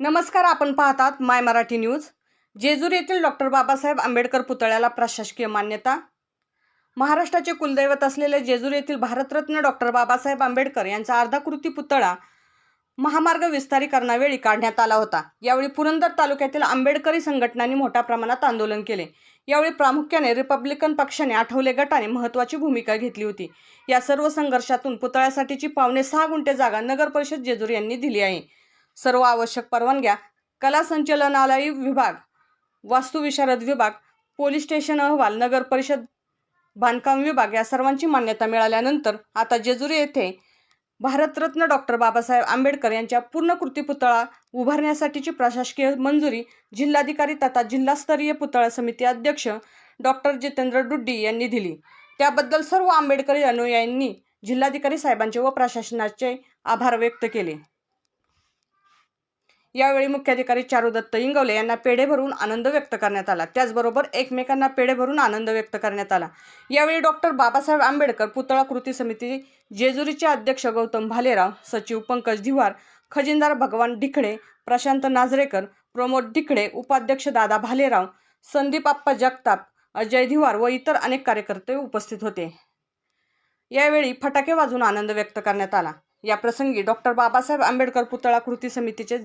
नमस्कार आपण पाहतात माय मराठी न्यूज. जेजूर येथील डॉक्टर बाबासाहेब आंबेडकर पुतळ्याला प्रशासकीय मान्यता. महाराष्ट्राचे कुलदैवत असलेले जेजूर येथील भारतरत्न डॉक्टर बाबासाहेब आंबेडकर यांचा अर्धाकृती पुतळा महामार्ग विस्तारीकरणावेळी काढण्यात आला होता. यावेळी पुरंदर तालुक्यातील आंबेडकरी संघटनांनी मोठ्या प्रमाणात आंदोलन केले. यावेळी प्रामुख्याने रिपब्लिकन पक्षाने आठवले गटाने महत्त्वाची भूमिका घेतली होती. या सर्व संघर्षातून पुतळ्यासाठीची पावणे सहा गुंठे जागा नगर परिषद जेजूर यांनी दिली आहे. सर्व आवश्यक परवानग्या कला संचालनालय विभाग वास्तुविशारद विभाग पोलीस स्टेशन अहवाल नगर परिषद बांधकाम विभाग या सर्वांची मान्यता मिळाल्यानंतर आता जेजुरी येथे भारतरत्न डॉक्टर बाबासाहेब आंबेडकर यांच्या पूर्णकृती पुतळा उभारण्यासाठीची प्रशासकीय मंजुरी जिल्हाधिकारी तथा जिल्हास्तरीय पुतळा समिती अध्यक्ष डॉक्टर जितेंद्र डुड्डी यांनी दिली. त्याबद्दल सर्व आंबेडकरी अनुयायांनी जिल्हाधिकारी साहेबांचे व प्रशासनाचे आभार व्यक्त केले. यावेळी मुख्याधिकारी चारुदत्त इंगवले यांना पेढे भरून आनंद व्यक्त करण्यात आला. त्याचबरोबर एकमेकांना पेढे भरून आनंद व्यक्त करण्यात आला. यावेळी डॉक्टर बाबासाहेब आंबेडकर पुतळा कृती समिती जेजुरीचे अध्यक्ष गौतम भालेराव सचिव पंकज धिवार खजिनदार भगवान ढिखडे प्रशांत नाझरेकर प्रमोद ढिखडे उपाध्यक्ष दादा भालेराव संदीप आप्पा जगताप अजय धिवार व इतर अनेक कार्यकर्ते उपस्थित होते. यावेळी फटाके वाजून आनंद व्यक्त करण्यात आला. या प्रसंगी डॉक्टर बाबासाहेब आंबेडकर पुतळा कृती समितीचे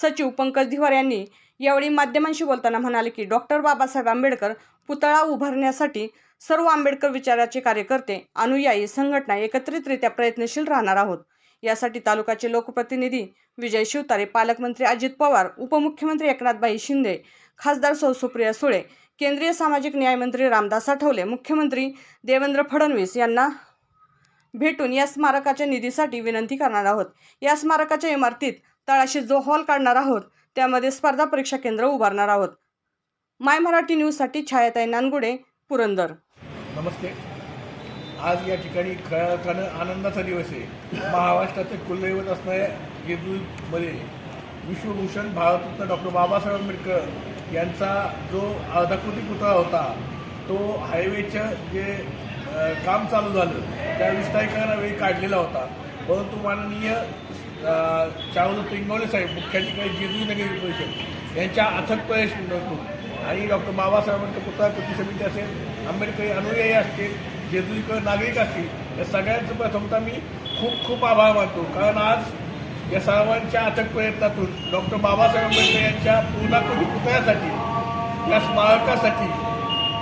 सचिव पंकज धिवार यांनी यावेळी माध्यमांशी बोलताना म्हणाले की डॉक्टर बाबासाहेब आंबेडकर पुतळा उभारण्यासाठी सर्व आंबेडकर विचाराचे कार्यकर्ते अनुयायी संघटना एकत्रितरित्या प्रयत्नशील राहणार आहोत. यासाठी तालुक्याचे लोकप्रतिनिधी विजय शिवतारे पालकमंत्री अजित पवार उपमुख्यमंत्री एकनाथबाई शिंदे खासदार सौ सुप्रिया सुळे केंद्रीय सामाजिक न्यायमंत्री रामदास आठवले मुख्यमंत्री देवेंद्र फडणवीस यांना भेटून या स्मारकाच्या निधीसाठी विनंती करणार आहोत. या स्मारकाच्या इमारतीत तळाशी जो हॉल काढणार आहोत त्यामध्ये स्पर्धा परीक्षा केंद्र उभारणार आहोत. माय मराठी न्यूजसाठी छायाताई नानगुडे पुरंदर. नमस्ते. आज या ठिकाणी खऱ्या अर्थानं आनंदाचा दिवस आहे. महाराष्ट्राचे कुलदैवत असणाऱ्या जेजूमध्ये विश्वभूषण भारतरत्न डॉक्टर बाबासाहेब आंबेडकर यांचा जो अर्धाकृती पुतळा होता तो हायवेचं जे काम चालू झालं त्या विस्तारीकरणावेळी काढलेला होता. परंतु माननीय चारुदत्त इंगवले साहेब मुख्याधिकारी जेजू परिषद यांच्या अथक प्रयत्नातून आणि डॉक्टर बाबासाहेब आंबेडकर पुतळा कृती समिती असेल आंबेडकरी अनुयायी असतील जेजुरीकर नागरिक असतील या सगळ्यांचं प्रथमतः मी खूप खूप आभार मानतो. कारण आज या सर्वांच्या अथक प्रयत्नातून डॉक्टर बाबासाहेब आंबेडकर यांच्या पूर्णाकृती पुतळ्यासाठी या स्मारकासाठी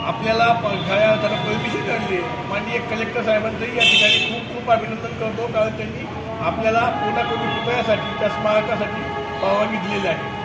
आपल्याला प- खऱ्या अर्थानं परमिशन काढली माननीय कलेक्टर साहेबांचंही या ठिकाणी खूप खूप अभिनंदन करतो. कारण त्यांनी आपल्याला पूर्णाकृती पुतळ्यासाठी त्या स्मारकासाठी परवानगी दिलेली आहे